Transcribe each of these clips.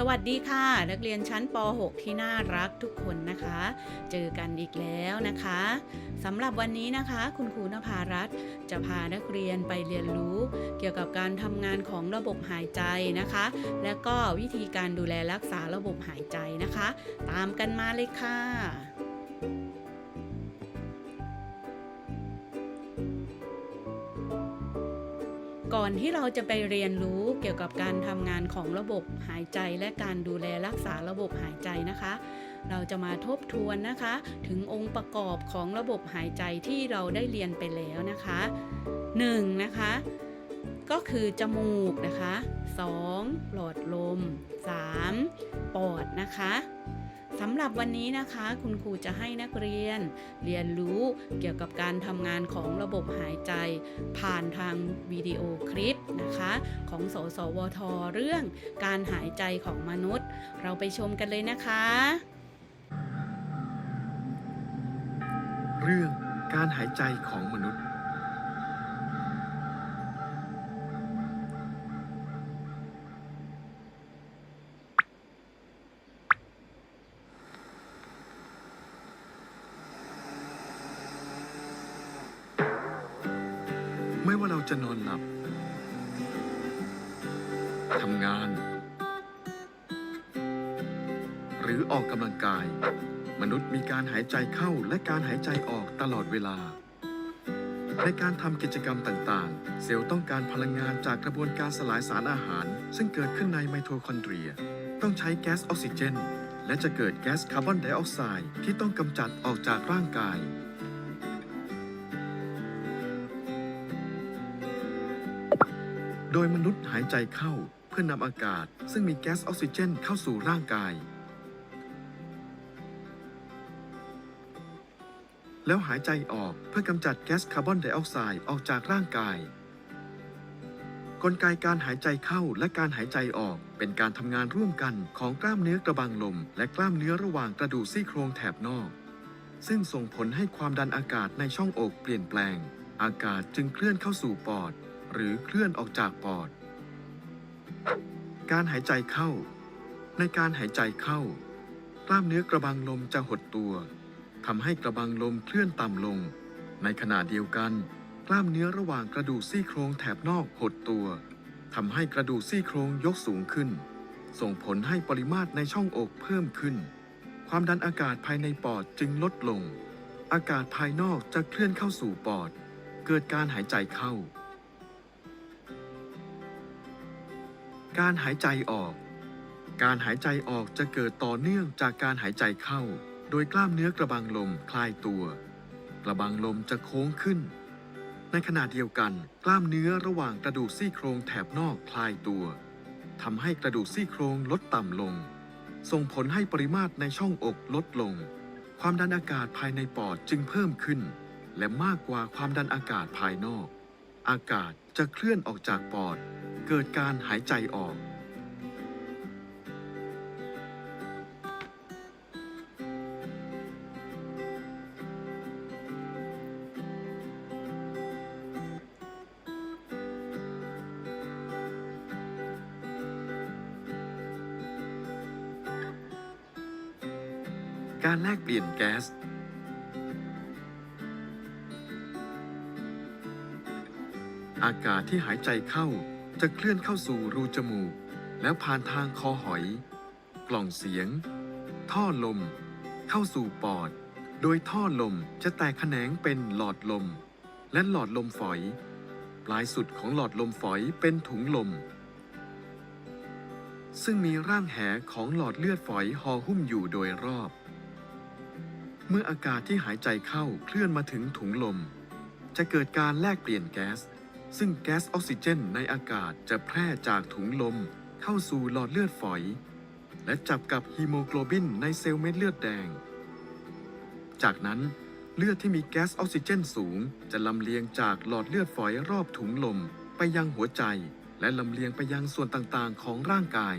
สวัสดีค่ะ นักเรียนชั้นป .6 ที่น่ารักทุกคนนะคะ เจอกันอีกแล้วนะคะสำหรับวันนี้นะคะ คุณครูนภารัตน์จะพานักเรียนไปเรียนรู้ เกี่ยวกับการทำงานของระบบหายใจนะคะ และก็วิธีการดูแลรักษาระบบหายใจนะคะ ตามกันมาเลยค่ะ ก่อนที่เราจะไปเรียนรู้เกี่ยวกับการทำงานของระบบหายใจและการดูแลรักษาระบบหายใจนะคะ เราจะมาทบทวนนะคะ ถึงองค์ประกอบของระบบหายใจที่เราได้เรียนไปแล้วนะคะ1นะคะ ก็คือจมูกนะคะ 2. หลอดลม 3. ปอดนะคะำหรับวันนี้นะคะ คุณครูจะให้นักเรียน เรียนรู้เกี่ยวกับการทำงานของระบบหายใจ ผ่านทางวิดีโอคลิปนะคะ ของสสวท เรื่องการหายใจของมนุษย์ เราไปชมกันเลยนะคะ เรื่องการหายใจของมนุษย์ จะนอนหลับทำงาน หรือออกกำลังกาย มนุษย์มีการหายใจเข้าและการหายใจออกตลอดเวลา ในการทำกิจกรรมต่างๆ เซลล์ต้องการพลังงานจากกระบวนการสลายสารอาหาร ซึ่งเกิดขึ้นในไมโทคอนเดรีย ต้องใช้แก๊สออกซิเจน และจะเกิดแก๊สคาร์บอนไดออกไซด์ที่ต้องกำจัดออกจากร่างกาย โดยมนุษย์หายใจเข้าเพื่อนำอากาศ ซึ่งมีแก๊สออกซิเจนเข้าสู่ร่างกาย แล้วหายใจออกเพื่อกำจัดแก๊สคาร์บอนไดออกไซด์ออกจากร่างกาย กลไกการหายใจเข้าและการหายใจออกเป็นการทำงานร่วมกันของกล้ามเนื้อกระบังลม และกล้ามเนื้อระหว่างกระดูกซี่โครงแถบนอก ซึ่งส่งผลให้ความดันอากาศในช่องอกเปลี่ยนแปลง อากาศจึงเคลื่อนเข้าสู่ปอด หรือเคลื่อนออกจากปอด การหายใจเข้า ในการหายใจเข้า กล้ามเนื้อกระบังลมจะหดตัวทำให้กระบังลมเคลื่อนต่ำลง ในขณะเดียวกัน กล้ามเนื้อระหว่างกระดูกซี่โครงแถบนอกหดตัวทำให้กระดูกซี่โครงยกสูงขึ้น ส่งผลให้ปริมาตรในช่องอกเพิ่มขึ้น ความดันอากาศภายในปอดจึงลดลง อากาศภายนอกจะเคลื่อนเข้าสู่ปอด เกิดการหายใจเข้า การหายใจออก การหายใจออกจะเกิดต่อเนื่องจากการหายใจเข้า โดยกล้ามเนื้อกระบังลมคลายตัว กระบังลมจะโค้งขึ้น ในขณะเดียวกัน กล้ามเนื้อระหว่างกระดูกซี่โครงแถบนอกคลายตัวทำให้กระดูกซี่โครงลดต่ำลง ส่งผลให้ปริมาตรในช่องอกลดลง ความดันอากาศภายในปอดจึงเพิ่มขึ้น และมากกว่าความดันอากาศภายนอก อากาศจะเคลื่อนออกจากปอด เกิดการหายใจออก การแลกเปลี่ยนแก๊สอากาศที่หายใจเข้า จะเคลื่อนเข้าสู่รูจมูก แล้วผ่านทางคอหอย กล่องเสียง ท่อลม เข้าสู่ปอด โดยท่อลมจะแตกแขนงเป็นหลอดลม และหลอดลมฝอย ปลายสุดของหลอดลมฝอยเป็นถุงลม ซึ่งมีร่างแหของหลอดเลือดฝอยห่อหุ้มอยู่โดยรอบ เมื่ออากาศที่หายใจเข้าเคลื่อนมาถึงถุงลม จะเกิดการแลกเปลี่ยนแก๊ส ซึ่งแก๊สออกซิเจนในอากาศจะแพร่จากถุงลมเข้าสู่หลอดเลือดฝอย และจับกับฮีโมโกลบินในเซลล์เม็ดเลือดแดง จากนั้นเลือดที่มีแก๊สออกซิเจนสูง จะลำเลียงจากหลอดเลือดฝอยรอบถุงลมไปยังหัวใจ และลำเลียงไปยังส่วนต่างๆ ของร่างกาย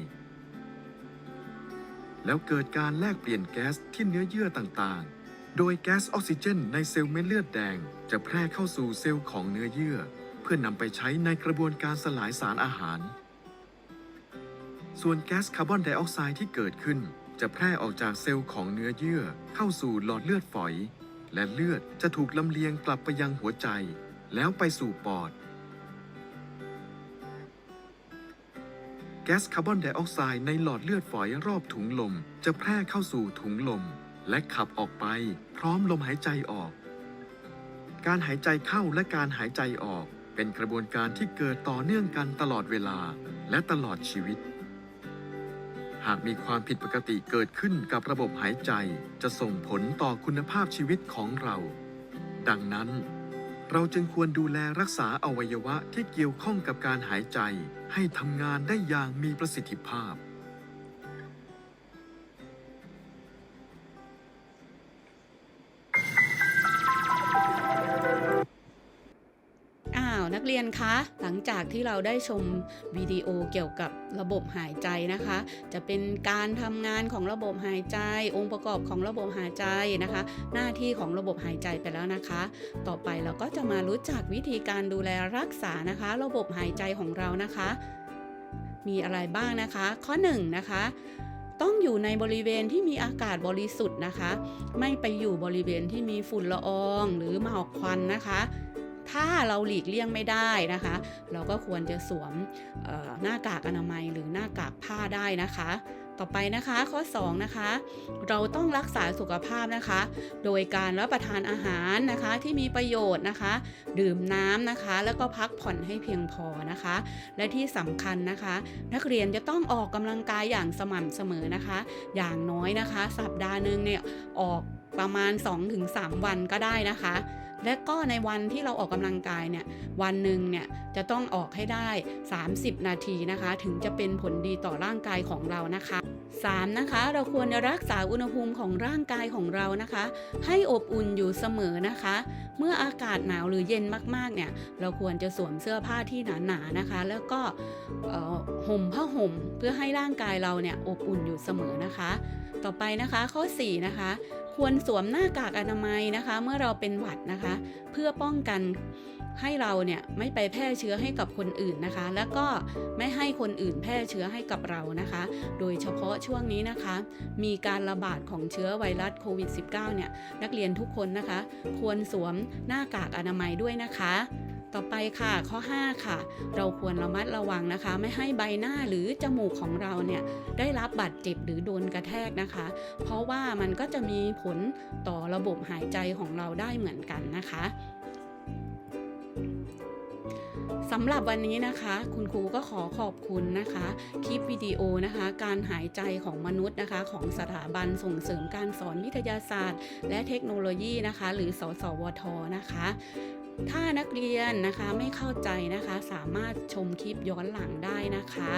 แล้วเกิดการแลกเปลี่ยนแก๊สที่เนื้อเยื่อต่างๆ โดยแก๊สออกซิเจนในเซลล์เม็ดเลือดแดง จะแพร่เข้าสู่เซลล์ของเนื้อเยื่อ พื่อนำไปใช้ในกระบวนการสลายสารอาหาร ส่วนแก๊สคาร์บอนไดออกไซด์ที่เกิดขึ้น จะแพร่ออกจากเซลล์ของเนื้อเยื่อเข้าสู่หลอดเลือดฝอย และเลือดจะถูกลำเลียงกลับไปยังหัวใจ แล้วไปสู่ปอด แก๊สคาร์บอนไดออกไซด์ในหลอดเลือดฝอยรอบถุงลม จะแพร่เข้าสู่ถุงลม และขับออกไป พร้อมลมหายใจออกการหายใจเข้าและการหายใจออก เป็นกระบวนการที่เกิดต่อเนื่องกันตลอดเวลาและตลอดชีวิต หากมีความผิดปกติเกิดขึ้นกับระบบหายใจจะส่งผลต่อคุณภาพชีวิตของเรา ดังนั้น เราจึงควรดูแลรักษาอวัยวะที่เกี่ยวข้องกับการหายใจให้ทำงานได้อย่างมีประสิทธิภาพ เรียนคะ หลังจากที่เราได้ชมวิดีโอเกี่ยวกับระบบหายใจนะคะ จะเป็นการทำงานของระบบหายใจ องค์ประกอบของระบบหายใจนะคะ หน้าที่ของระบบหายใจไปแล้วนะคะ ต่อไปเราก็จะมารู้จักวิธีการดูแลรักษานะคะ ระบบหายใจของเรานะคะ มีอะไรบ้างนะคะ ข้อ1นงนะคะต้องอยู่ในบริเวณที่มีอากาศบริสุทธิ์นะคะ ไม่ไปอยู่บริเวณที่มีฝุ่นละอองหรือหมอกควันนะคะ ถ้าเราหลีกเลี่ยงไม่ได้นะคะ เราก็ควรจะสวมหน้ากากอนามัยหรือหน้ากากผ้าได้นะคะต่อไปนะคะข้อ 2 นะคะ เราต้องรักษาสุขภาพนะคะ โดยการรับประทานอาหารนะคะที่มีประโยชน์นะคะ ดื่มน้ำนะคะ แล้วก็พักผ่อนให้เพียงพอนะคะ และที่สำคัญนะคะ นักเรียนจะต้องออกกำลังกายอย่างสม่ำเสมอนะคะ อย่างน้อยนะคะ สัปดาห์หนึ่งเนี่ยออกประมาณ 2-3 วันก็ได้นะคะ และก็ในวันที่เราออกกำลังกายเนี่ยวันหนึ่งเนี่ยจะต้องออกให้ได้ 30 นาทีนะคะ ถึงจะเป็นผลดีต่อร่างกายของเรานะคะ 3. นะคะ เราควรรักษาอุณหภูมิของร่างกายของเรานะคะ ให้อบอุ่นอยู่เสมอนะคะ เมื่ออากาศหนาวหรือเย็นมากๆเนี่ยเราควรจะสวมเสื้อผ้าที่หนาๆนะคะ แล้วก็ห่มผ้าห่มเพื่อให้ร่างกายเราเนี่ยอบอุ่นอยู่เสมอนะคะ ต่อไปนะคะข้อ 4 นะคะ ควรสวมหน้ากากอนามัยนะคะ เมื่อเราเป็นหวัดนะคะ เพื่อป้องกัน ให้เราเนี่ยไม่ไปแพร่เชื้อให้กับคนอื่นนะคะ แล้วก็ไม่ให้คนอื่นแพร่เชื้อให้กับเรานะคะ โดยเฉพาะช่วงนี้นะคะ มีการระบาดของเชื้อไวรัสโควิด -19 เนี่ยนักเรียนทุกคนนะคะ ควรสวมหน้ากากอนามัยด้วยนะคะต่อไปค่ะข้อ 5 ค่ะ เราควรระมัดระวังนะคะ ไม่ให้ใบหน้าหรือจมูกของเราเนี่ยได้รับบาดเจ็บหรือโดนกระแทกนะคะ เพราะว่ามันก็จะมีผลต่อระบบหายใจของเราได้เหมือนกันนะคะ สำหรับวันนี้นะคะ คุณครูก็ขอขอบคุณนะคะ คลิปวิดีโอนะคะ การหายใจของมนุษย์นะคะ ของสถาบันส่งเสริมการสอนวิทยาศาสตร์ และเทคโนโลยีนะคะ หรือสสวทนะคะ ถ้านักเรียนนะคะไม่เข้าใจนะคะ สามารถชมคลิปย้อนหลังได้นะคะ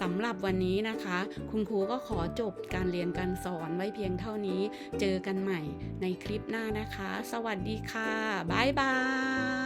สำหรับวันนี้นะคะ คุณครูก็ขอจบการเรียนการสอนไว้เพียงเท่านี้ เจอกันใหม่ในคลิปหน้านะคะ สวัสดีค่ะบ๊ายบาย